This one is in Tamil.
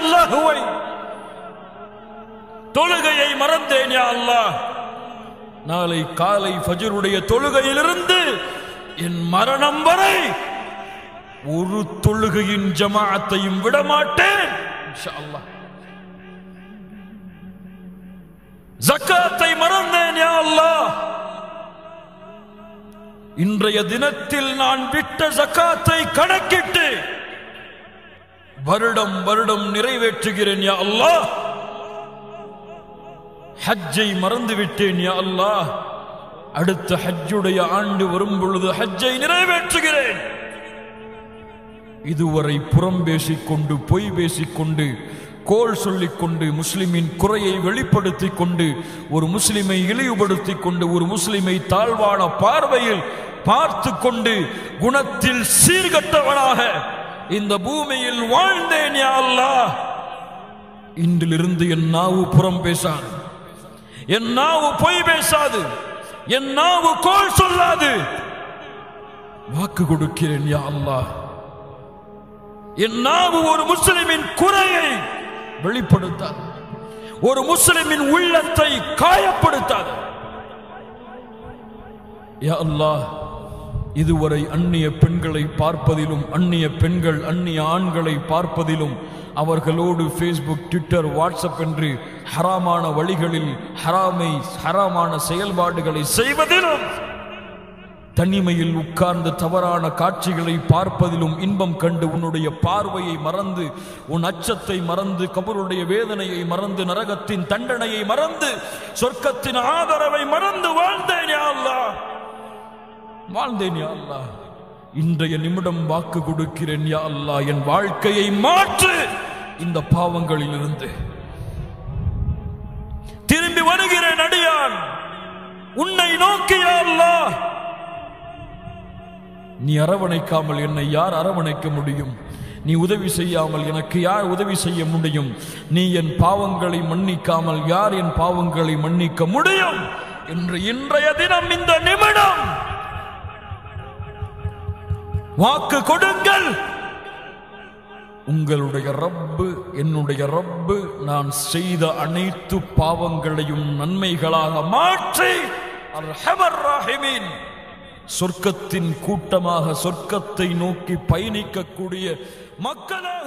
அல்லாஹுவை தொழுகையை மறந்தேன் யா அல்லாஹ். நாளை காலை ஃபஜருடைய தொழுகையிலிருந்து என் மரணம் வரை ஒரு தொழுகையின் ஜமாத்தையும் விடமாட்டேன். ஜக்காத்தை மறந்தேன் யா அல்லாஹ். இன்றைய தினத்தில் நான் விட்ட ஜக்காத்தை கணக்கிட்டு வருடம் வருடம் நிறைவேற்றுகிறேன் யா அல்லாஹ். ஹஜ்ஜை மறந்து விட்டேன் யா அல்லாஹ். அடுத்த ஹஜ்ஜுடைய ஆண்டு வரும் பொழுது ஹஜ்ஜை நிறைவேற்றுகிறேன். இதுவரை புறம் பேசிக்கொண்டு பொய் பேசிக்கொண்டு கோல் சொல்லிக் கொண்டு முஸ்லிமின் குறையை வெளிப்படுத்திக் கொண்டு ஒரு முஸ்லிமை இழிவுபடுத்திக் கொண்டு ஒரு முஸ்லிமை தாழ்வான பார்வையில் பார்த்து கொண்டு குணத்தில் சீர்கட்டவனாக இந்த பூமியில் வாழ்ந்தேன் யா அல்லாஹ். இன்றிலிருந்து என் நாவு புறம் பேசாது. என் நாவு பொய் பேசாது. என் நாவு கோல் சொல்லாது. வாக்கு கொடுக்கிறேன் யா அல்லாஹ். என் நாவு ஒரு முஸ்லிமின் குறையை வெளிப்படுத்தாது. ஒரு முஸ்லிமின் உள்ளத்தை காயப்படுத்தாது. யா அல்லாஹ். இதுவரை அந்நிய பெண்களை பார்ப்பதிலும் அந்நிய பெண்கள் அந்நிய ஆண்களை பார்ப்பதிலும் அவர்களோடு ஃபேஸ்புக் ட்விட்டர் வாட்ஸ்அப் என்று ஹராமான வழிகளில் ஹராமை ஹராமான செயல்பாடுகளை செய்வதிலும் தனிமையில் உட்கார்ந்து தவறான காட்சிகளை பார்ப்பதிலும் இன்பம் கண்டு உன்னுடைய பார்வையை மறந்து உன் அச்சத்தை மறந்து கபருடைய வேதனையை மறந்து நரகத்தின் தண்டனையை மறந்து சொர்க்கத்தின் ஆதரவை மறந்து வாழ்ந்தேன் யா அல்லாஹ். வாழ்ந்தேன் யா அல்லாஹ். இன்றைய நிமிடம் வாக்கு கொடுக்கிறேன் யா அல்லா என் வாழ்க்கையை மாற்று. இந்த பாவங்களில் இருந்து திரும்பி வருகிறேன் அடியான். உன்னை நோக்கி யா நீ அரவணைக்காமல் என்னை யார் அரவணைக்க முடியும்? நீ உதவி செய்யாமல் எனக்கு யார் உதவி செய்ய முடியும்? நீ என் பாவங்களை மன்னிக்காமல் யார் என் பாவங்களை மன்னிக்க முடியும்? என்று இன்றைய தினம் இந்த நிமிடம் வாக்கு கொடுங்கள். உங்களுடைய ரப்பு என்னுடைய ரப்பு நான் செய்த அனைத்து பாவங்களையும் நன்மைகளாக மாற்றி சொர்க்கத்தின் கூட்டமாக சொர்க்கத்தை நோக்கி பயணிக்கக்கூடிய மக்களாக